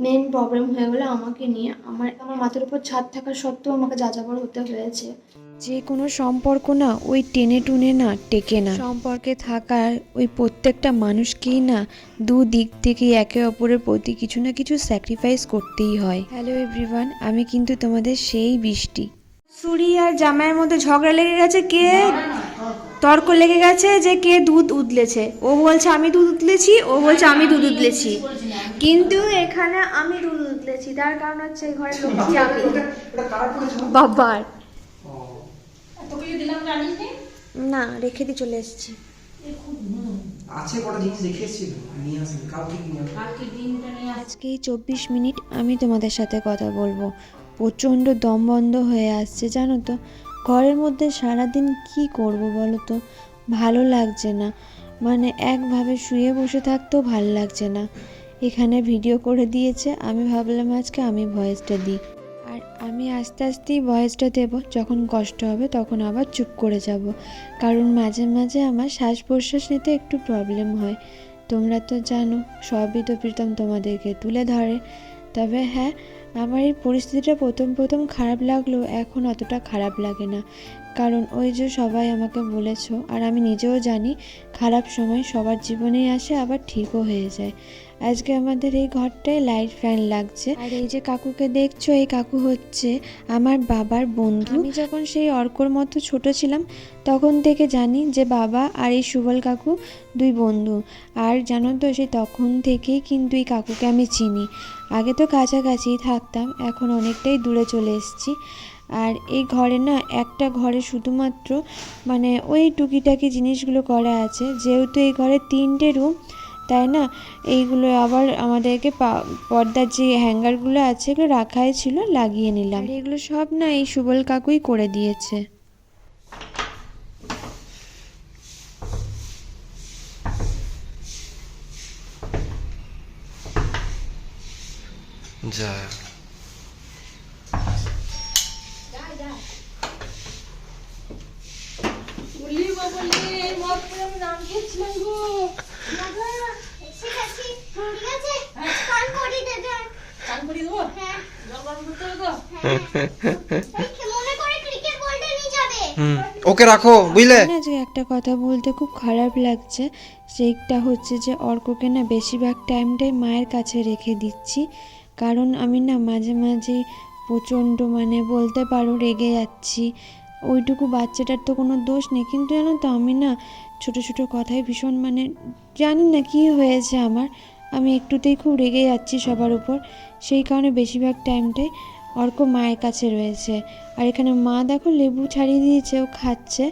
Main problem হয়ে গেলো আমাকে নিয়ে আমার আমার মাথার উপর ছাদ থাকা সত্ত্বেও আমাকে যাযাবর হতে হয়েছে যে কোনো সম্পর্ক না ওই টেনে টুনে না টেকে না সম্পর্কে থাকার ওই প্রত্যেকটা মানুষকেই না দু দিক থেকে একে অপরের প্রতি কিছু না কিছু স্যাক্রিফাইস করতেই হয় হ্যালো এভরিওয়ান আমি কিন্তু তোমাদের সেই বৃষ্টি সুরি আর জামাইয়ের মধ্যে ঝগড়া লেগে গেছে কে তর্ক লেগে গেছে যে কে দুধ উতলেছে। ও বলছে আমি দুধ উতলেছি ও বলছে আমি দুধ উতলেছি। কিন্তু এখানে আমি দুধ উতলেছি। তার কারণ হচ্ছে এই ঘরের লক্ষ্মী আমি? বাবার। না রেখে দিয়ে চলে এসেছি। আছে কটা জিনিস নিয়ে আসেন কালকে নিয়ে আজকে চব্বিশ মিনিট আমি তোমাদের সাথে কথা বলব। প্রচণ্ড দম বন্ধ হয়ে আসছে জানো তো? ঘরের মধ্যে সারাদিন কি করব বলো তো? ভালো লাগছে না। মানে একভাবে শুয়ে বসে থাকতেও ভালো লাগছে না। এখানে ভিডিও করে দিয়েছে, আমি ভাবলাম আজকে আমি ভয়েসটা দিই। আর আমি আস্তে আস্তেই ভয়েসটা দেবো, যখন কষ্ট হবে তখন আবার চুপ করে যাব। কারণ মাঝে মাঝে আমার শ্বাস প্রশ্বাস নিতে একটু প্রবলেম হয়। তোমরা তো জানো, সবই তো প্রীতম তোমাদেরকে তুলে ধরে। তবে হ্যাঁ আমার এই পরিস্থিতিটা প্রথম প্রথম খারাপ লাগলেও এখন অতটা খারাপ লাগে না। কারণ ওই যে সবাই আমাকে বলেছ, আর আমি নিজেও জানি খারাপ সময় সবার জীবনেই আসে, আবার ঠিকও হয়ে যায়। আজকে আমাদের এই ঘরটায় লাইট ফ্যান লাগছে। আর এই যে কাকুকে দেখছ, এই কাকু হচ্ছে আমার বাবার বন্ধু। আমি যখন সেই অর্কর মতো ছোট ছিলাম, তখন থেকে জানি যে বাবা আর এই সুবল কাকু দুই বন্ধু। আর জানো তো, সেই তখন থেকেই কিন্তু এই কাকুকে আমি চিনি। আগে তো কাছাকাছিই থাকতাম, এখন অনেকটাই দূরে চলে এসেছি। আর এই ঘরে না, একটা ঘরে শুধুমাত্র মানে ওই টুকিটাকি জিনিসগুলো করা আছে। যেহেতু এই ঘরে তিনটে রুম তাই না? এইগুলো আবার আমাদেরকে পা- পর্দার যে হ্যাঙ্গারগুলো আছে এগুলো রাখাই ছিল লাগিয়ে নিলাম। এগুলো সব না এই সুবল কাকুই করে দিয়েছে। যা। হুম ওকে রাখো বুঝলে? যে একটা কথা বলতে খুব খারাপ লাগছে সেইটা হচ্ছে যে অর্ককে না বেশিরভাগ টাইমটাই মায়ের কাছে রেখে দিচ্ছি। কারণ আমি না মাঝে মাঝে প্রচণ্ড মানে বলতে পারো রেগে যাচ্ছি। ওইটুকু বাচ্চাটার তো কোনো দোষ নেই কিন্তু জানো তো আমি না ছোট ছোট কথায় ভীষণ মানে জানি না কী হয়েছে আমার। আমি একটুতেই খুব রেগে যাচ্ছি সবার উপর। সেই কারণে বেশিরভাগ টাইমটাই অর্ক মায়ের কাছে রয়েছে। আর এখানে মা দেখো লেবু ছাড়িয়ে দিয়েছে, ও খাচ্ছে।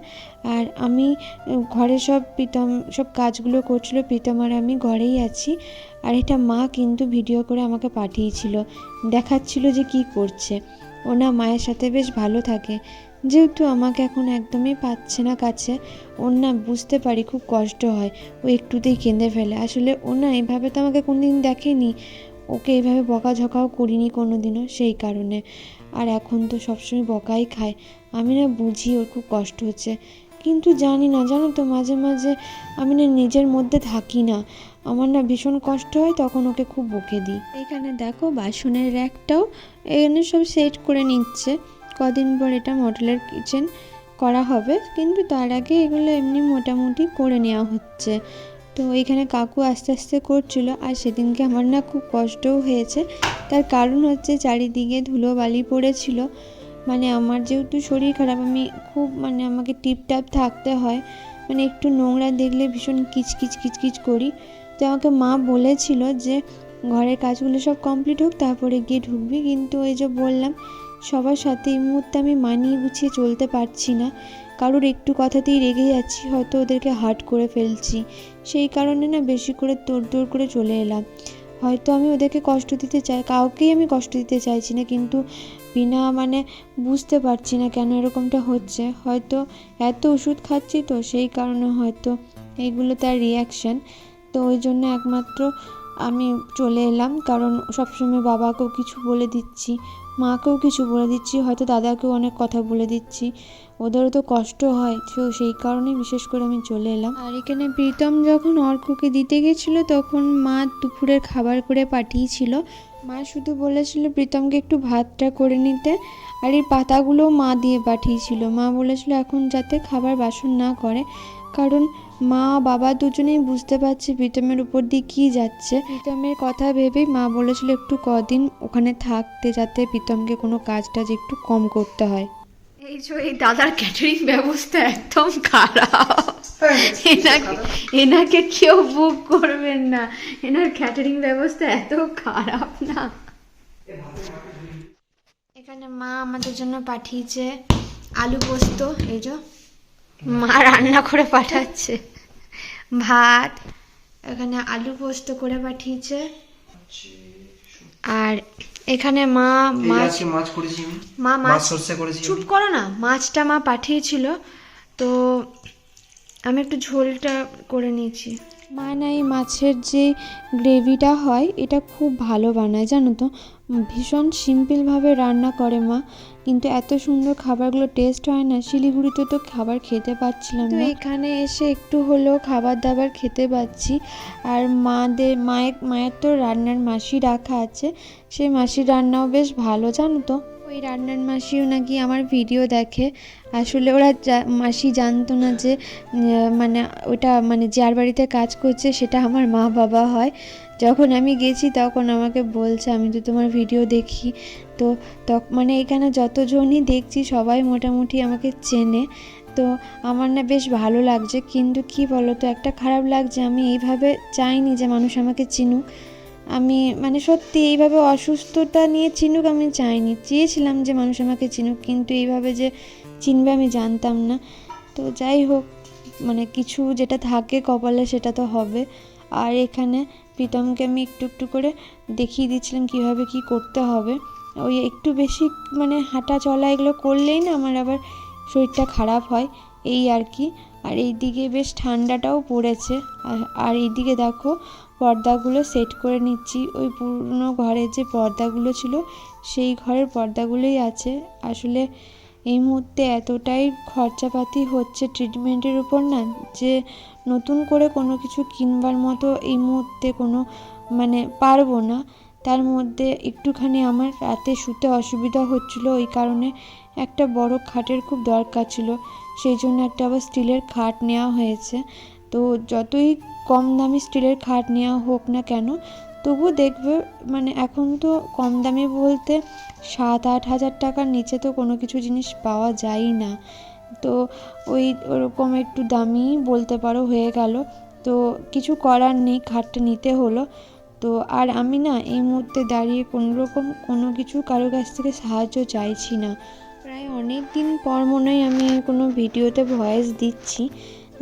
আর আমি ঘরে সব প্রীতম, সব কাজগুলো করছিল, প্রীতম আর আমি ঘরেই আছি। আর এটা মা কিন্তু ভিডিও করে আমাকে পাঠিয়েছিল, দেখাচ্ছিল যে কি করছে। ও না মায়ের সাথে বেশ ভালো থাকে। যেহেতু আমাকে এখন একদমই পাচ্ছে না কাছে ওর না বুঝতে পারি খুব কষ্ট হয়, ও একটুতেই কেঁদে ফেলে। আসলে ও না এভাবে তো আমাকে কোনোদিন দেখেনি, ওকে এইভাবে বকাঝকাও করিনি কোনো দিনও সেই কারণে। আর এখন তো সবসময় বকাই খায়, আমি না বুঝি ওর খুব কষ্ট হচ্ছে। কিন্তু জানি না, জানো তো মাঝে মাঝে আমি না নিজের মধ্যে থাকি না, আমার না ভীষণ কষ্ট হয় তখন ওকে খুব বকে দিই। এখানে দেখো বাসনের র্যাকটাও, এখানে সব সেট করে নিচ্ছে। কদিন পর এটা মডেলের কিচেন করা হবে। কিন্তু তার আগে এগুলো এমনি মোটামুটি করে নেওয়া হচ্ছে। তো এখানে কাকু আস্তে আস্তে করছিল, আর সেদিনকে আমার না খুব কষ্টও হয়েছে। তার কারণ হচ্ছে চারিদিকে ধুলো বালি পড়েছিল। মানে আমার যেহেতু শরীর খারাপ, আমি খুব মানে আমাকে টিপটাপ থাকতে হয়। মানে একটু নোংরা দেখলে ভীষণ কিচকিচ কিচকিচ করি। তো আমাকে মা বলেছিল যে, ঘরের কাজগুলো সব কমপ্লিট হোক, তারপরে গিয়ে ঢুকবি। কিন্তু ওই যে বললাম সবার সাথে এই মুহূর্তে আমি মানিয়ে গুছিয়ে চলতে পারছি না। কারোর একটু কথাতেই রেগে যাচ্ছি, হয়তো ওদেরকে হার্ট করে ফেলছি। সেই কারণে না বেশি করে তোড় করে চলে এলাম। হয়তো আমি ওদেরকে কষ্ট দিতে চাই, কাউকেই আমি কষ্ট দিতে চাইছি না, কিন্তু বিনা মানে বুঝতে পারছি না কেন এরকমটা হচ্ছে। হয়তো এত ওষুধ খাচ্ছি তো, সেই কারণে হয়তো এইগুলো তার রিয়াকশান তো ওই জন্য একমাত্র আমি চলে এলাম, কারণ সবসময় বাবাকেও কিছু বলে দিচ্ছি। মাকেও কিছু বলে দিচ্ছি, হয়তো দাদাকেও অনেক কথা বলে দিচ্ছি। ওদেরও তো কষ্ট হয়, তো সেই কারণেই বিশেষ করে আমি চলে এলাম। আর এখানে প্রীতম যখন অর্ককে দিতে গেছিল, তখন মা দুপুরের খাবার করে পাঠিয়েছিল। মা শুধু বলেছিল প্রীতমকে একটু ভাতটা করে নিতে, আর এই পাতাগুলোও মা দিয়ে পাঠিয়েছিল। মা বলেছিল এখন যাতে খাবার বাসন না করে। কারণ মা, বাবা দুজনেই বুঝতে পারছে প্রীতমের উপর দিয়ে কী যাচ্ছে। প্রীতমের কথা ভেবেই মা বলেছিল একটু কদিন ওখানে থাকতে যাতে প্রীতমকে কোনো কাজ টাজ একটু কম করতে হয়। এই যে এই দাদার ক্যাটারিং ব্যবস্থা একদম খারাপ। এনাকে এনাকে কেউ বুক করবেন না। এনার ক্যাটারিং ব্যবস্থা এত খারাপ না। এখানে মা আমাদের জন্য পাঠিয়েছে আলু পোস্ত, এই যে। মা রান্না করে পাঠাচ্ছে। ভাত এখানে আলু পোস্ত করে পাঠিয়েছে। আর এখানে মা মাছ মাছ করেছি মা মাছ মাছ সর্ষে করেছি চুপ করো না মাছটা মা পাঠিয়েছিল। তো আমি একটু ঝোলটা করে নিয়েছি। মা না এই মাছের যে গ্রেভিটা হয় এটা খুব ভালো বানায় জানো তো? ভীষণ সিম্পলভাবে রান্না করে মা। কিন্তু এত সুন্দর খাবারগুলো টেস্ট হয় না শিলিগুড়িতে তো খাবার খেতে পাচ্ছিলাম না। এখানে এসে একটু হলেও খাবার দাবার খেতে পাচ্ছি। আর মাদের মায়ের মায়ের তো রান্নার মাসি রাখা আছে। সেই মাসির রান্নাও বেশ ভালো জানো তো? ওই রান্নার মাসিও নাকি আমার ভিডিও দেখে। আসলে ওরা মাসি জানতো না যে মানে ওটা মানে যার বাড়িতে কাজ করছে সেটা আমার মা বাবা হয়। যখন আমি গেছি তখন আমাকে বলছে, আমি তো তোমার ভিডিও দেখি। তো মানে এখানে যতজনই দেখছি সবাই মোটামুটি আমাকে চেনে। তো আমার না বেশ ভালো লাগছে, কিন্তু কি বলো তো একটা খারাপ লাগছে, আমি এইভাবে চাইনি যে মানুষ আমাকে চিনুক। আমি মানে সত্যি এইভাবে অসুস্থতা নিয়ে চিনুক আমি চাইনি। চেয়েছিলাম যে মানুষ আমাকে চিনুক, কিন্তু এইভাবে যে চিনবে আমি জানতাম না। তো যাই হোক মানে কিছু যেটা থাকে কপালে সেটা তো হবে। আর এখানে প্রীতমকে আমি একটু একটু করে দেখিয়ে দিচ্ছিলাম কীভাবে কি করতে হবে। ওই একটু বেশি মানে হাঁটা চলা এগুলো করলেই না আমার আবার শরীরটা খারাপ হয়, এই আর কি। আর এইদিকে বেশ ঠান্ডাটাও পড়েছে। আর আর এইদিকে দেখো পর্দাগুলো সেট করে নিচ্ছি। ওই পুরনো ঘরের যে পর্দাগুলো ছিল, সেই ঘরের পর্দাগুলোই আছে। আসলে এই মুহূর্তে এতটাই খরচাপাতি হচ্ছে ট্রিটমেন্টের উপর না, যে নতুন করে কোনো কিছু কিনবার মতো এই মুহূর্তে কোনো মানে পারব না। তার মধ্যে একটুখানি আমার রাতে শুতে অসুবিধা হচ্ছিল, ওই কারণে একটা বড় খাটের খুব দরকার ছিল, সেই জন্য একটা আবার স্টিলের খাট নেওয়া হয়েছে। তো যতই কম দামি স্টিলের খাট নেওয়া হোক না কেন, তবু দেখবে মানে এখন তো কম দামি বলতে সাত আট হাজার টাকার নিচে তো কোনো কিছু জিনিস পাওয়া যায় না। তো ওই ওরকম একটু দামি বলতে পারো হয়ে গেল। তো কিছু করার নেই, খাটটা নিতে হলো। তো আর আমি না এই মুহূর্তে দাঁড়িয়ে কোনো রকম কোনো কিছু কারোর কাছ থেকে সাহায্য চাইছি না। প্রায় অনেক দিন পর মনে হয় আমি কোনো ভিডিওতে ভয়েস দিচ্ছি।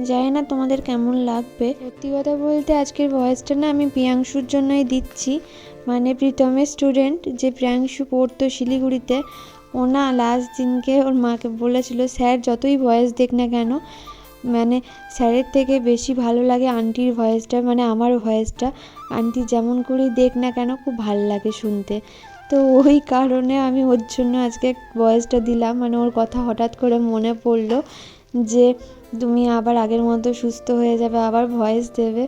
জানি না তোমাদের কেমন লাগবে। সত্যি কথা বলতে আজকের ভয়েসটা না আমি প্রিয়াংশুর জন্যই দিচ্ছি। মানে প্রীতমের স্টুডেন্ট যে প্রিয়াংশু পড়তো শিলিগুড়িতে ও না লাস্ট দিনকে ওর মাকে বলেছিল, স্যার, যতই ভয়েস দেখ না কেন মানে স্যারের থেকে বেশি ভালো লাগে আন্টির ভয়েসটা মানে আমার ভয়েসটা আন্টি যেমন করেই দেখ না কেন, খুব ভালো লাগে শুনতে। তো ওই কারণে আমি ওর জন্য আজকে ভয়েসটা দিলাম। মানে ওর কথা হঠাৎ করে মনে পড়ল যে, তুমি আবার আগের মতো সুস্থ হয়ে যাবে, আবার ভয়েস দেবে।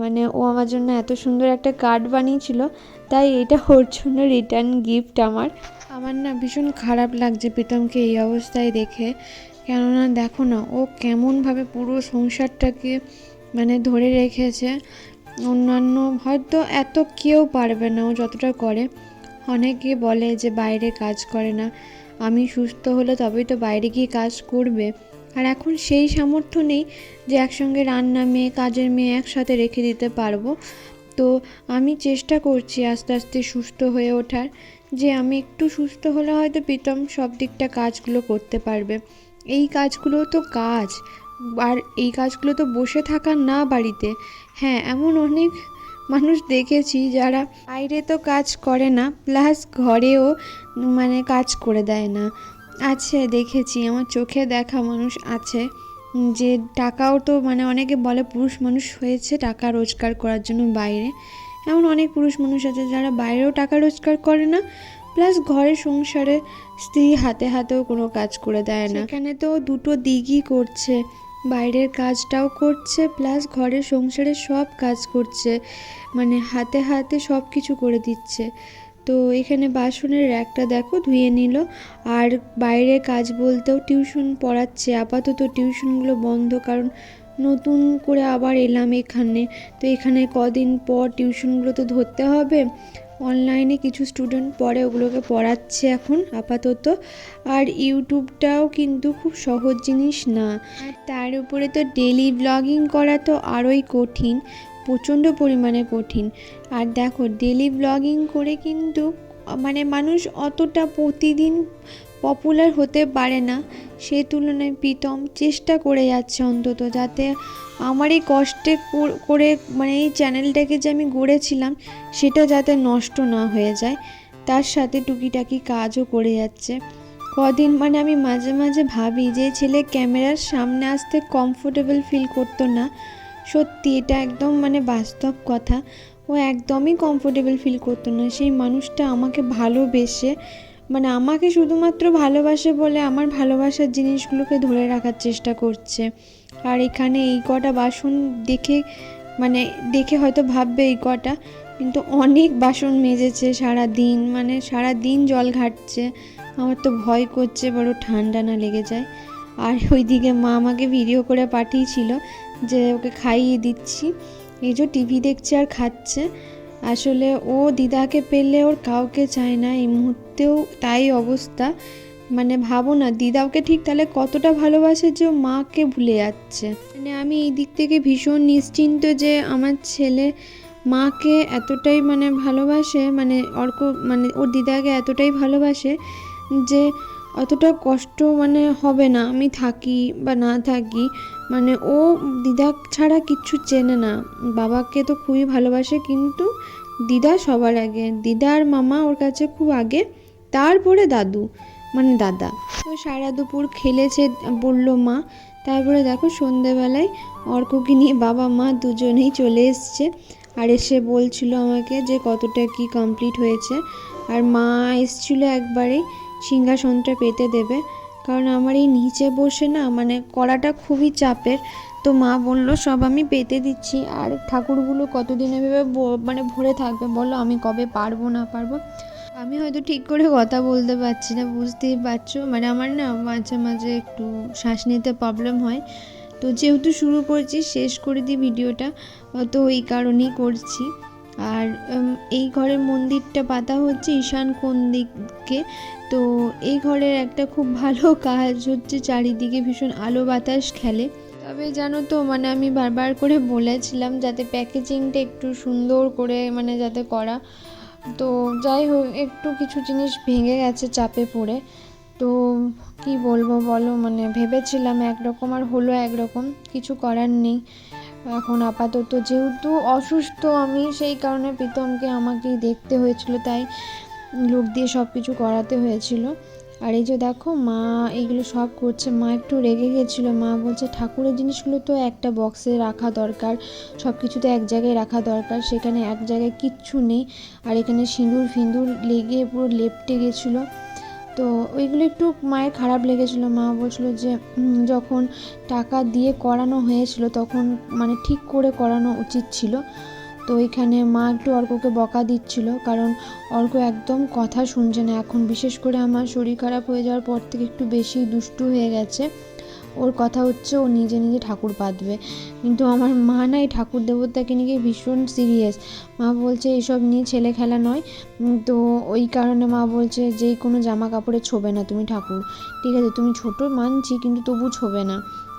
মানে ও আমার জন্য এত সুন্দর একটা কার্ড বানিয়েছিল, তাই এটা ওর জন্য রিটার্ন গিফট আমার। আমার না ভীষণ খারাপ লাগছে প্রীতমকে এই অবস্থায় দেখে। কেননা দেখো না, ও কেমনভাবে পুরো সংসারটাকে মানে ধরে রেখেছে। অন্যান্য হয়তো এত কেউ পারবে না ও যতটা করে। অনেকে বলে যে বাইরে কাজ করে না। আমি সুস্থ হলে তবেই তো বাইরে গিয়ে কাজ করবে। আর এখন সেই সামর্থ্য নেই যে একসঙ্গে রান্না মেয়ে, কাজের মেয়ে একসাথে রেখে দিতে পারব। তো আমি চেষ্টা করছি আস্তে আস্তে সুস্থ হয়ে ওঠার। যে আমি একটু সুস্থ হলে হয়তো প্রীতম সব দিকটা কাজগুলো করতে পারবে। এই কাজগুলো তো কাজ। আর এই কাজগুলো তো বসে থাকা না বাড়িতে। হ্যাঁ এমন অনেক মানুষ দেখেছি যারা বাইরে তো কাজ করে না, প্লাস ঘরেও মানে কাজ করে দেয় না। আছে, দেখেছি। আমার চোখে দেখা মানুষ আছে যে টাকাও তো মানে অনেকে বলে পুরুষ মানুষ হয়েছে টাকা রোজগার করার জন্য বাইরে। এমন অনেক পুরুষ মানুষ আছে যারা বাইরেও টাকা রোজগার করে না প্লাস ঘরের সংসারে স্ত্রী হাতে হাতেও কোনো কাজ করে দেয় না। এখানে তো দুটো দিকই করছে, বাইরের কাজটাও করছে প্লাস ঘরের সংসারে সব কাজ করছে মানে হাতে হাতে সব কিছু করে দিচ্ছে। তো এখানে বাসনের র্যাকটা দেখো ধুয়ে নিল, আর বাইরে কাজ বলতেও টিউশন পড়াচ্ছে, আপাতত টিউশনগুলো বন্ধ কারণ নতুন করে আবার এলাম এখানে। তো এখানে কদিন পর টিউশনগুলো তো ধরতে হবে। অনলাইনে কিছু স্টুডেন্ট পড়ে ওগুলোকে পড়াচ্ছে এখন, আপাতত। আর ইউটিউবটাও কিন্তু খুব সহজ জিনিস না। তার উপরে তো ডেলি ব্লগিং করা তো আরোই কঠিন, প্রচণ্ড পরিমাণে কঠিন। আর দেখো ডেলি ব্লগিং করে কিন্তু মানে মানুষ অতটা প্রতিদিন পপুলার হতে পারে না। সে তুলনায় প্রীতম চেষ্টা করে যাচ্ছে অন্তত যাতে আমার এই কষ্টে কর- করে মানে এই চ্যানেলটাকে যে আমি গড়েছিলাম, সেটা যাতে নষ্ট না হয়ে যায়। তার সাথে টুকিটাকি কাজও করে যাচ্ছে। কদিন মানে আমি মাঝে মাঝে ভাবি যে ছেলে ক্যামেরার সামনে আসতে কমফোর্টেবল ফিল করতো না। সত্যি এটা একদম মানে বাস্তব কথা। ও একদমই কমফোর্টেবল ফিল করতো না। সেই মানুষটা আমাকে ভালোবেসে মানে আমাকে শুধুমাত্র ভালোবাসে বলে আমার ভালোবাসার জিনিসগুলোকে ধরে রাখার চেষ্টা করছে। আর এখানে এই কটা বাসন দেখে মানে দেখে হয়তো ভাববে এই কটা, কিন্তু অনেক বাসন মেজেছে সারা দিন মানে সারা দিন জল ঘাটছে। আমার তো ভয় করছে বড় ঠান্ডা না লেগে যায়। আর ওইদিকে মা আমাকে ভিডিও করে পাঠিয়েছিল যে ওকে খাইয়ে দিচ্ছি। এই যে টিভি দেখছে আর খাচ্ছে। আসলে ও দিদাকে পেলে ওর কাউকে চায় না এই মুহূর্তেও তাই অবস্থা। মানে ভাবো না দিদা ওকে ঠিক তাহলে কতটা ভালোবাসে যে মাকে ভুলে যাচ্ছে। মানে আমি এই দিক থেকে ভীষণ নিশ্চিন্ত যে আমার ছেলে মাকে এতটাই মানে ভালোবাসে মানে অর্ক মানে ওর দিদাকে এতটাই ভালোবাসে যে অতটা কষ্ট মানে হবে না, আমি থাকি বা না থাকি। মানে ও দিদা ছাড়া কিচ্ছু চেনে না। বাবাকে তো খুবই ভালোবাসে, কিন্তু দিদা সবার আগে। দিদার মামা ওর কাছে খুব আগে। তারপরে দাদু মানে দাদা। তো সারা দুপুর খেলেছে, বলল মা। তারপরে দেখো সন্ধেবেলায় অর্ককে নিয়ে বাবা মা দুজনেই চলে এসছে। আর এসে বলছিল আমাকে যে কতটা কি কমপ্লিট হয়েছে। আর মা এসছিল একবারেই সিংহাসনটা পেতে দেবে। কারণ আমার এই নিচে বসে না মানে করাটা খুবই চাপের। তো মা বলল, সব আমি পেতে দিচ্ছি। আর ঠাকুরগুলো কতদিন এভাবে মানে ভরে থাকবে? বলো আমি কবে পারব, না পারব? আমি হয়তো ঠিক করে কথা বলতে পারছি না, বুঝতেই পারছ। মানে আমার না মাঝে মাঝে একটু শ্বাস নিতে প্রবলেম হয়। তো যেহেতু শুরু করছি, শেষ করে দিই ভিডিওটা, তো এই কারণেই করছি। আর এই ঘরের মন্দিরটা পাতা হচ্ছে ঈশান কোণ দিকে তো এই ঘরের একটা খুব ভালো কাজ হচ্ছে, চারিদিকে ভীষণ আলো বাতাস খেলে। তবে জানো তো মানে আমি বারবার করে বলেছিলাম যাতে প্যাকেজিংটা একটু সুন্দর করে মানে যাতে করা তো যাই হোক, একটু কিছু জিনিস ভেঙে গেছে চাপে পড়ে। তো কি বলব বলো মানে ভেবেছিলাম একরকম আর হলো একরকম, কিছু করার নেই। এখন আপাতত যেহেতু অসুস্থ আমি, সেই কারণে প্রীতমকে আমাকেই দেখতে হয়েছিল, তাই লোক দিয়ে সব কিছু করাতে হয়েছিল। আর এই যে দেখো মা এইগুলো সব করছে, মা একটু রেগে গেছিল, মা বলছে ঠাকুরের জিনিসগুলো তো একটা বক্সে রাখা দরকার সব কিছু তো এক জায়গায় রাখা দরকার, সেখানে এক জায়গায় কিচ্ছু নেই, আর এখানে সিঁদুর ফিঁদুর লেগে পুরো লেপটে গেছিল। তো ওইগুলো একটু মায়ের খারাপ লেগেছিল, মা বলছিলো যে যখন টাকা দিয়ে করানো হয়েছিল তখন মানে ঠিক করে করানো উচিত ছিল। তো এখানে মা একটু অর্ককে বকা দিচ্ছিল, কারণ অর্ক একদম কথা শুনছে না। এখন বিশেষ করে আমার শরীর খারাপ হয়ে যাওয়ার পর থেকে একটু বেশি দুষ্টু হয়ে গেছে। ওর কথা হচ্ছে ও নিজে নিজে ঠাকুর পাতবে। কিন্তু আমার মা না, এই ঠাকুর দেবতাকে নিয়ে ভীষণ সিরিয়াস মা বলছে, এসব নিয়ে ছেলে খেলা নয়। তো ওই কারণে মা বলছে যে কোনো জামা কাপড়ে ছোবে না তুমি ঠাকুর। ঠিক আছে, তুমি ছোট মানছি, কিন্তু তবু ছোবে না।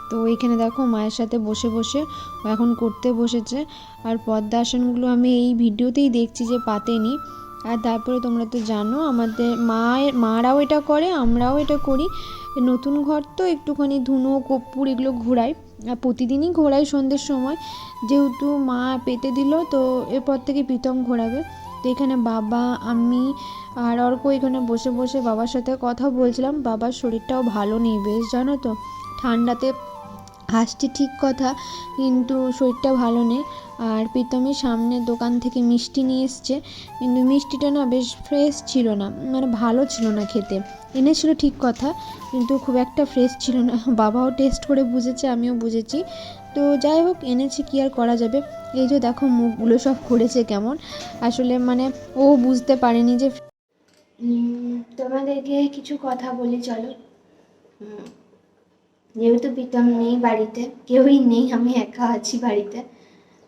তো এইখানে দেখো মায়ের সাথে বসে বসে এখন করতে বসেছে। আর পদ্মাসনগুলো আমি এই ভিডিওতেই দেখছি যে পাতেনি। আর তারপরে তোমরা তো জানো আমাদের মায়ের, মারাও এটা করে, আমরাও এটা করি। নতুন ঘর তো একটুখানি ধুনো, কর্পূর এগুলো ঘোরাই। আর প্রতিদিনই ঘোরাই সন্ধ্যের সময়। যেহেতু মা পেতে দিল, তো এরপর থেকে প্রীতম ঘোরাবে। তো এখানে বাবা, আমি আর অর্ক এখানে বসে বসে বাবার সাথে কথা বলছিলাম। বাবার শরীরটাও ভালো নেই বেশ, জানো তো। ঠান্ডাতে হাসছে ঠিক কথা, কিন্তু শরীরটা ভালো নেই। আর প্রীতমের সামনে দোকান থেকে মিষ্টি নিয়ে এসছে। কিন্তু মিষ্টিটা না বেশ ফ্রেশ ছিল না মানে ভালো ছিল না খেতে। এনেছিল ঠিক কথা, কিন্তু খুব একটা ফ্রেশ ছিল না। বাবাও টেস্ট করে বুঝেছে, আমিও বুঝেছি। তো যাই হোক, এনেছি, কি আর করা যাবে? এই যে দেখো, মুখগুলো সব করেছে কেমন। আসলে মানে ও বুঝতে পারেনি যে তোমাদেরকে কিছু কথা বলি, চলো। যেহেতু প্রীতম নেই বাড়িতে, কেউই নেই, আমি একা আছি বাড়িতে।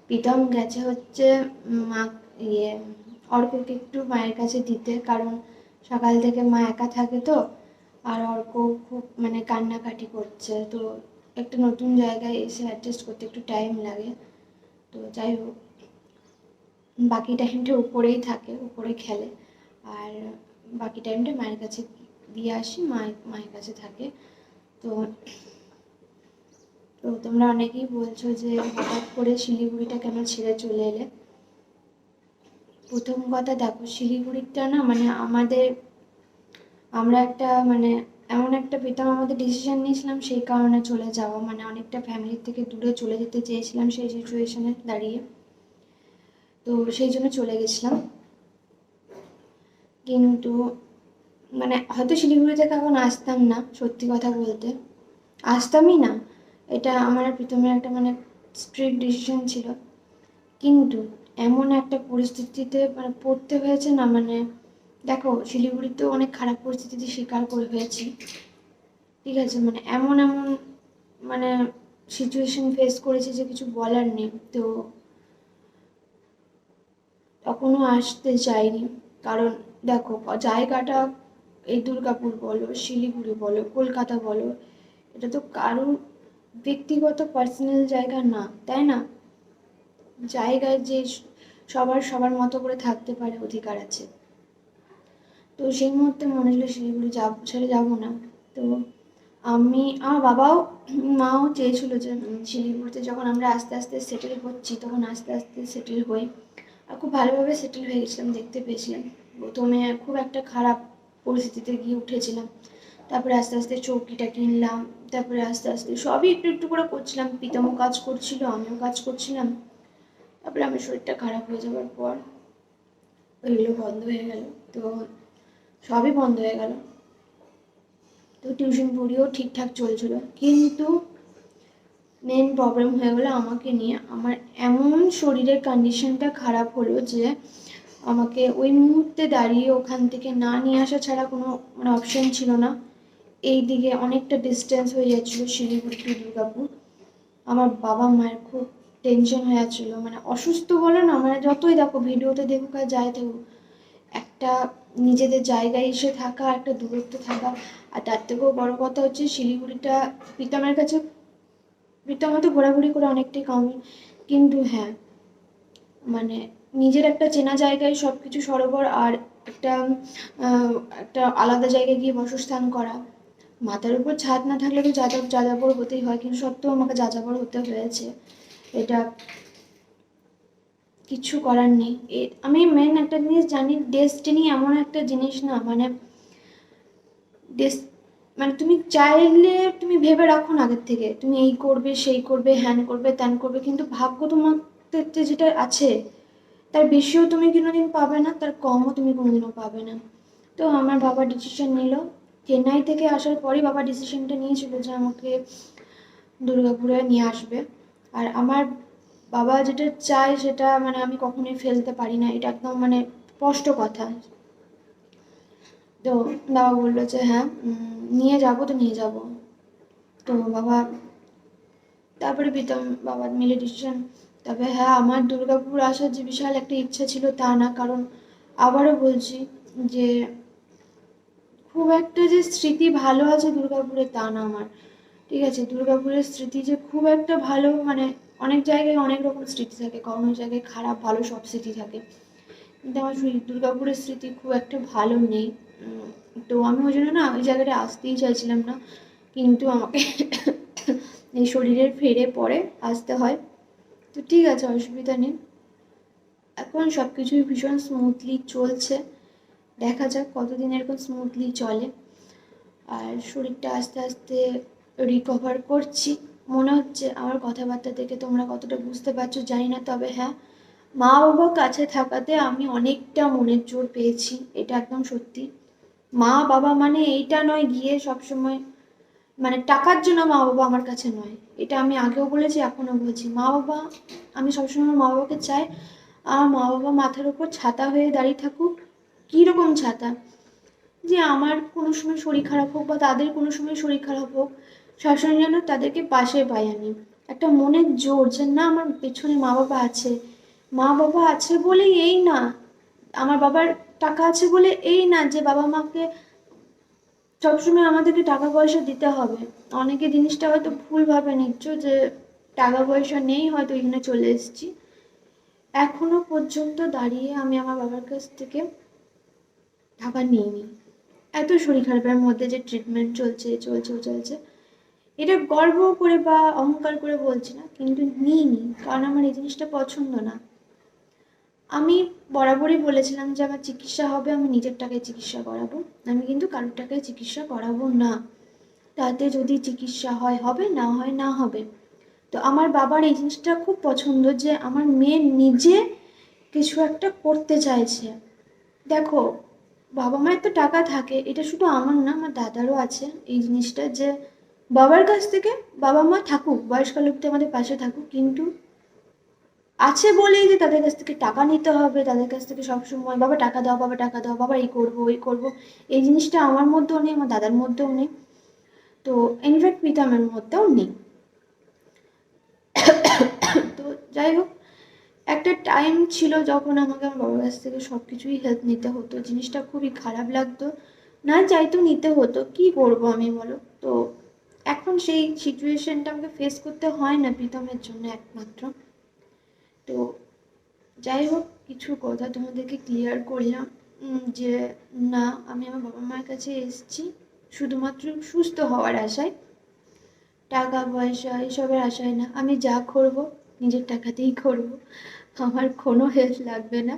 প্রীতম গেছে হচ্ছে মা ইয়ে অর্ককে একটু মায়ের কাছে দিতে, কারণ সকাল থেকে মা একা থাকে তো, আর অর্ক খুব মানে কান্নাকাটি করছে। তো একটা নতুন জায়গায় এসে অ্যাডজাস্ট করতে একটু টাইম লাগে। তো যাই হোক, বাকি টাইমটা উপরেই থাকে, উপরে খেলে। আর বাকি টাইমটা মায়ের কাছে দিয়ে আসি মায়ের মায়ের কাছে থাকে। তো তোমরা অনেকেই বলছো যে হঠাৎ করে শিলিগুড়িটা কেন ছেড়ে চলে এলে? প্রথম কথা দেখো, শিলিগুড়িটা না মানে আমাদের, আমরা একটা মানে এমন একটা পেতাম, আমাদের ডিসিশন নিয়েছিলাম সেই কারণে চলে যাওয়া মানে অনেকটা ফ্যামিলির থেকে দূরে চলে যেতে চেয়েছিলাম সেই সিচুয়েশনে দাঁড়িয়ে। তো সেই জন্য চলে গেছিলাম। কিন্তু মানে হয়তো শিলিগুড়ি থেকে এখন আসতাম না, সত্যি কথা বলতে। আসতামই না। এটা আমার প্রীতমের একটা মানে স্ট্রিক্ট ডিসিশন ছিল। কিন্তু এমন একটা পরিস্থিতিতে মানে পড়তে হয়েছে না মানে দেখো শিলিগুড়িতেও অনেক খারাপ পরিস্থিতিতে স্বীকার করে হয়েছি। ঠিক আছে মানে এমন এমন মানে সিচুয়েশন ফেস করেছি যে কিছু বলার নেই। তো তখনও আসতে চাইনি। কারণ দেখো, জায়গাটা এই দুর্গাপুর বলো, শিলিগুড়ি বলো, কলকাতা বলো, এটা তো কারোর ব্যক্তিগত পার্সোনাল জায়গা না, তাই না? জায়গায় যে সবার সবার মতো করে থাকতে পারে অধিকার আছে। তো সেই মুহূর্তে মনে হলো শিলিগুড়ি যাব, ছেড়ে যাব না। তো আমি, আমার বাবাও, মাও চেয়েছিল যে শিলিগুড়িতে যখন আমরা আস্তে আস্তে সেটেল হচ্ছি, তখন আস্তে আস্তে সেটেল হই। আর খুব ভালোভাবে সেটেল হয়ে গেছিলাম, দেখতে পেয়েছিলাম। প্রথমে খুব একটা খারাপ পরিস্থিতিতে গিয়ে উঠেছিলাম। তারপরে আস্তে আস্তে চৌকিটা কিনলাম তারপরে আস্তে আস্তে সবই একটু একটু করে করছিলাম পিতামও কাজ করছিল, আমিও কাজ করছিলাম। তারপরে আমার শরীরটা খারাপ হয়ে যাওয়ার পর ওইগুলো বন্ধ হয়ে গেল। তো সবই বন্ধ হয়ে গেল। তো টিউশন পড়িয়েও ঠিকঠাক চলছিল। কিন্তু মেন প্রবলেম হয়ে গেলো আমাকে নিয়ে। আমার এমন শরীরের কন্ডিশনটা খারাপ হলো যে আমাকে ওই মুহূর্তে দাঁড়িয়ে ওখান থেকে না নিয়ে আসা ছাড়া কোনো মানে অপশন ছিল না। এই দিকে অনেকটা ডিস্টেন্স হয়ে যাচ্ছিল শিলিগুড়ি টু দুর্গাপুর। আমার বাবা মায়ের খুব টেনশন হয়ে যাচ্ছিল। মানে অসুস্থ বলে না মানে যতই দেখো ভিডিওতে দেখুক আর যাই দেখুক, একটা নিজেদের জায়গায় এসে থাকা, একটা দূরত্ব থাকা। আর তার থেকেও বড়ো কথা হচ্ছে শিলিগুড়িটা প্রীতমের কাছে প্রীতম হয়তো ঘোরাঘুরি করে অনেকটাই কম। কিন্তু হ্যাঁ মানে নিজের একটা চেনা জায়গায় সব কিছু সরোবর আর একটা একটা আলাদা জায়গায় গিয়ে বাসস্থান করা। মাথার উপর ছাদ না থাকলে তো যাযাব যাযাবর হতেই হয়, কিন্তু সত্ত্বেও আমাকে যাযাবর হতে হয়েছে। এটা কিছু করার নেই। আমি মেন একটা জিনিস জানি ডেস্টিনি এমন একটা জিনিস না মানে ডেস মানে তুমি চাইলে তুমি ভেবে রাখো না আগের থেকে। তুমি এই করবে, সেই করবে, হ্যান করবে, ত্যান করবে, কিন্তু ভাগ্য তোমার যেটা আছে, তার বেশিও তুমি কোনোদিন পাবে না, তার কমও তুমি কোনোদিনও পাবে না। তো আমার বাবা ডিসিশন নিল। চেন্নাই থেকে আসার পরই বাবা ডিসিশনটা নিয়েছিল যে আমাকে দুর্গাপুরে নিয়ে আসবে। আর আমার বাবা যেটা চায় সেটা মানে আমি কখনোই ফেলতে পারি না। এটা একদম মানে স্পষ্ট কথা। তো বাবা বলল যে হ্যাঁ নিয়ে যাব তো নিয়ে যাব। তো বাবা তারপরে প্রীতম বাবা মিলে ডিসিশন তবে হ্যাঁ আমার দুর্গাপুর আসার যে বিশাল একটা ইচ্ছা ছিল তা না। কারণ আবারও বলছি যে খুব একটা যে স্মৃতি ভালো আছে দুর্গাপুরে তা না আমার। ঠিক আছে, দুর্গাপুরের স্মৃতি যে খুব একটা ভালো মানে অনেক জায়গায় অনেক রকম স্মৃতি থাকে, কোনো জায়গায় খারাপ ভালো সব স্মৃতি থাকে। কিন্তু আমার দুর্গাপুরের স্মৃতি খুব একটা ভালো নেই। তো আমি ওই জন্য না ওই জায়গাটা আসতেই চাইছিলাম না। কিন্তু আমাকে এই শরীরের ফেরে পরে আসতে হয়। তো ঠিক আছে, অসুবিধা নেই। এখন সব কিছুই ভীষণ স্মুথলি চলছে। দেখা যাক কতদিন এরকম স্মুথলি চলে। আর শরীরটা আস্তে আস্তে রিকভার করছি। মনে হচ্ছে আমার কথাবার্তা থেকে তোমরা কতটা বুঝতে পারছ, জানি না, তবে হ্যাঁ মা বাবা কাছে থাকাতে আমি অনেকটা মনের জোর পেয়েছি, এটা একদম সত্যি। মা বাবা মানে এইটা নয়, গিয়ে সবসময় মানে টাকার জন্য মা বাবা আমার কাছে নয়। এটা আমি আগেও বলেছি, এখনও বলছি। মা বাবা, আমি সবসময় মা বাবাকে চাই, আমার মা বাবা মাথার উপর ছাতা হয়ে দাঁড়িয়ে থাকুক কীরকম ছাতা? যে আমার কোনো সময় শরীর খারাপ হোক বা তাদের কোনো সময় শরীর খারাপ হোক সবসময় যেন তাদেরকে পাশে পাই আমি একটা মনের জোর যে না, আমার পেছনে মা বাবা আছে। মা বাবা আছে বলেই এই না। আমার বাবার টাকা আছে বলে এই না যে বাবা মাকে সবসময় আমাদেরকে টাকা পয়সা দিতে হবে। অনেকে জিনিসটা হয়তো ভুলভাবে নিচ্ছ যে টাকা পয়সা নেই, হয়তো এখানে চলে এসেছি। এখনও পর্যন্ত দাঁড়িয়ে আমি আমার বাবার কাছ থেকে টাকা নিইনি। এত শরীর খারাপের মধ্যে যে ট্রিটমেন্ট চলছে চলছে চলছে। এটা গর্ব করে বা অহংকার করে বলছি না, কিন্তু নিইনি, কারণ আমার এই জিনিসটা পছন্দ না। আমি বরাবরই বলেছিলাম যে আমার চিকিৎসা হবে, আমি নিজের টাকায় চিকিৎসা করাবো। আমি কিন্তু কারোর টাকায় চিকিৎসা করাবো না। তাতে যদি চিকিৎসা হয়, হবে, না হয়, না হবে। তো আমার বাবার এই জিনিসটা খুব পছন্দ যে আমার মেয়ে নিজে কিছু একটা করতে চাইছে। দেখো বাবা মায়ের তো টাকা থাকে, এটা শুধু আমার না, আমার দাদারও আছে। এই জিনিসটা যে বাবার কাছ থেকে বাবা মা থাকুক, বয়স্ক লোকটা আমাদের পাশে থাকুক, কিন্তু আছে বলেই যে তাদের কাছ থেকে টাকা নিতে হবে, তাদের কাছ থেকে সবসময় বাবা টাকা দাও, বাবা টাকা দাও, বাবা এই করব, ওই করব। এই জিনিসটা আমার মধ্যেও নেই, আমার দাদার মধ্যেও নেই। তো ইনফ্যাক্ট প্রীতমের মধ্যেও নেই। তো যাই হোক একটা টাইম ছিল যখন আমাকে আমার বাবার কাছ থেকে সব কিছুই হেল্প নিতে হতো, জিনিসটা খুবই খারাপ লাগতো। না চাইতো নিতে হতো, কি করব আমি বলো? তো এখন সেই সিচুয়েশনটা আমাকে ফেস করতে হয় না প্রীতমের জন্য একমাত্র। তো যাই হোক, কিছু কথা তোমাদেরকে ক্লিয়ার করলাম যে না, আমি আমার বাবা মায়ের কাছে এসেছি শুধুমাত্র সুস্থ হওয়ার আশায়। টাকা পয়সা, এসবের আশায় না, আমি যা করব নিজের টাকাতেই করব। আমার কোনো হেল্প লাগবে না।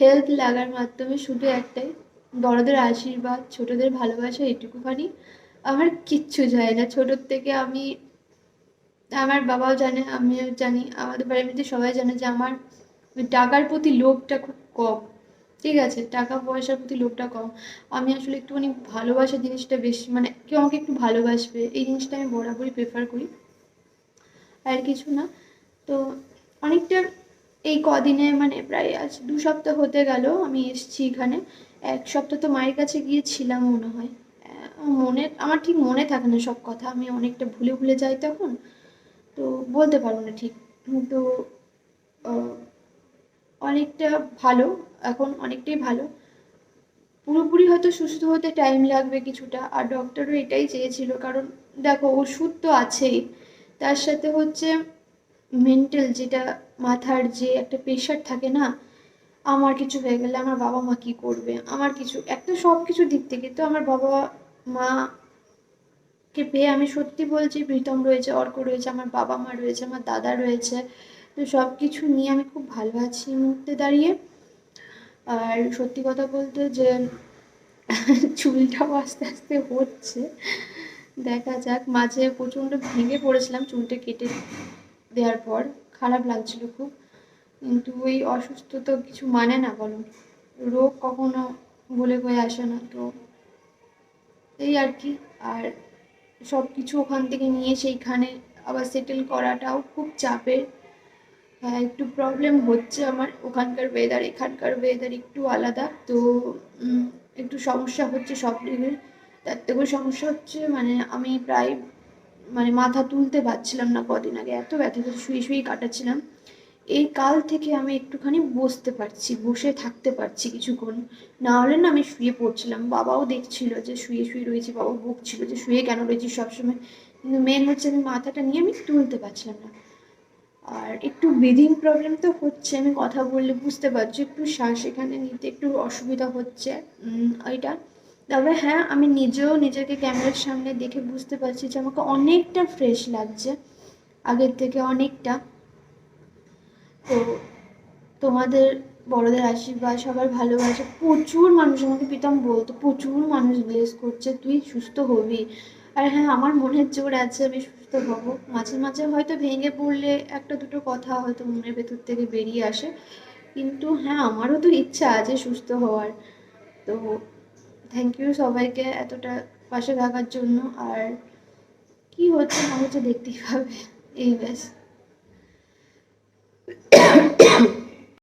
হেল্প লাগার মাধ্যমে শুধু একটাই, বড়দের আশীর্বাদ, ছোটদের ভালোবাসা এটুকুখানি আমার কিচ্ছু যায় না। ছোটোর থেকে আমি, আমার বাবাও জানে, আমিও জানি, আমাদের বাড়ির সবাই জানে যে আমার টাকার প্রতি লোভটা খুব কম। ঠিক আছে, টাকা পয়সার প্রতি লোভটা কম। আমি আসলে একটুখানি ভালোবাসা জিনিসটা বেশি মানে কেউ আমাকে একটু ভালোবাসবে, এই জিনিসটা আমি বরাবরই প্রেফার করি। আর কিছু না। তো অনেকটা এই কদিনে মানে প্রায় আজ দু সপ্তাহ হতে গেল আমি এসেছি এখানে। এক সপ্তাহ তো মায়ের কাছে গিয়েছিলাম মনে হয়। মনে, আমার ঠিক মনে থাকে না সব কথা। আমি অনেকটা ভুলে ভুলে যাই তখন। তো বলতে পারব না ঠিক। তো অনেকটা ভালো, এখন অনেকটাই ভালো। পুরোপুরি হয়তো সুস্থ হতে টাইম লাগবে কিছুটা। আর ডক্টরও এটাই চেয়েছিল। কারণ দেখো, ওষুধ তো আছেই। তার সাথে হচ্ছে মেন্টাল যেটা মাথার যে একটা প্রেশার থাকে না, আমার কিছু হয়ে গেলে আমার বাবা মা কী করবে? আমার কিছু, একটা সব কিছু দিক থেকে তো আমার বাবা মা কে পেয়ে আমি সত্যি বলছি প্রীতম রয়েছে, অর্ক রয়েছে, আমার বাবা মা রয়েছে, আমার দাদা রয়েছে। তো সব কিছু নিয়ে আমি খুব ভালো আছি এই মুহূর্তে দাঁড়িয়ে। আর সত্যি কথা বলতে যে চুলটাও আস্তে আস্তে হচ্ছে। দেখা যাক, মাঝে প্রচণ্ড ভেঙে পড়েছিলাম, চুলটা কেটে দেওয়ার পর খারাপ লাগছিল খুব। কিন্তু ওই অসুস্থ তো কিছু মানে না বলো। রোগ কখনো বলে কয়ে আসে না। তো এই আর কি। আর সব কিছু ওখান থেকে নিয়ে সেইখানে আবার সেটেল করাটাও খুব চাপের। হ্যাঁ একটু প্রবলেম হচ্ছে আমার। ওখানকার ওয়েদার এখানকার ওয়েদার একটু আলাদা। তো একটু সমস্যা হচ্ছে সব দিকের তার থেকেও সমস্যা হচ্ছে মানে আমি প্রায় মানে মাথা তুলতে পারছিলাম না কদিন আগে, এত ব্যথা করছে শুয়ে শুয়েই কাটাচ্ছিলাম। এই কাল থেকে আমি একটুখানি বসতে পারছি, বসে থাকতে পারছি কিছুক্ষণ। না হলে না আমি শুয়ে পড়ছিলাম। বাবাও দেখছিল যে শুয়ে শুয়ে রয়েছি বাবা বকছিল যে শুয়ে কেন রয়েছি সবসময়। কিন্তু মেন হচ্ছে আমি মাথাটা নিয়ে আমি তুলতে পারছিলাম না। আর একটু ব্রিদিং প্রবলেম তো হচ্ছে, আমি কথা বললে বুঝতে পারছি, একটু শ্বাস এখানে নিতে একটু অসুবিধা হচ্ছে। ওইটা। তবে হ্যাঁ আমি নিজেও নিজেকে ক্যামেরার সামনে দেখে বুঝতে পারছি যে আমাকে অনেকটা ফ্রেশ লাগছে, আগের থেকে অনেকটা। তো তোমাদের, বড়দের আশীর্বাদ, সবার ভালোবাসা, প্রচুর মানুষ আমাকে প্রীতম বলতো, প্রচুর মানুষ ব্লেস করছে, তুই সুস্থ হবি। আর হ্যাঁ আমার মনের জোর আছে, আমি সুস্থ হব। মাঝে মাঝে হয়তো ভেঙে পড়লে একটা দুটো কথা হয়তো মনের ভেতর থেকে বেরিয়ে আসে। কিন্তু হ্যাঁ আমারও তো ইচ্ছা আছে সুস্থ হওয়ার। তো থ্যাংক ইউ সবাইকে এতটা পাশে থাকার জন্য। আর কি হচ্ছে না হচ্ছে দেখতেই পাবে। এই ব্যাস।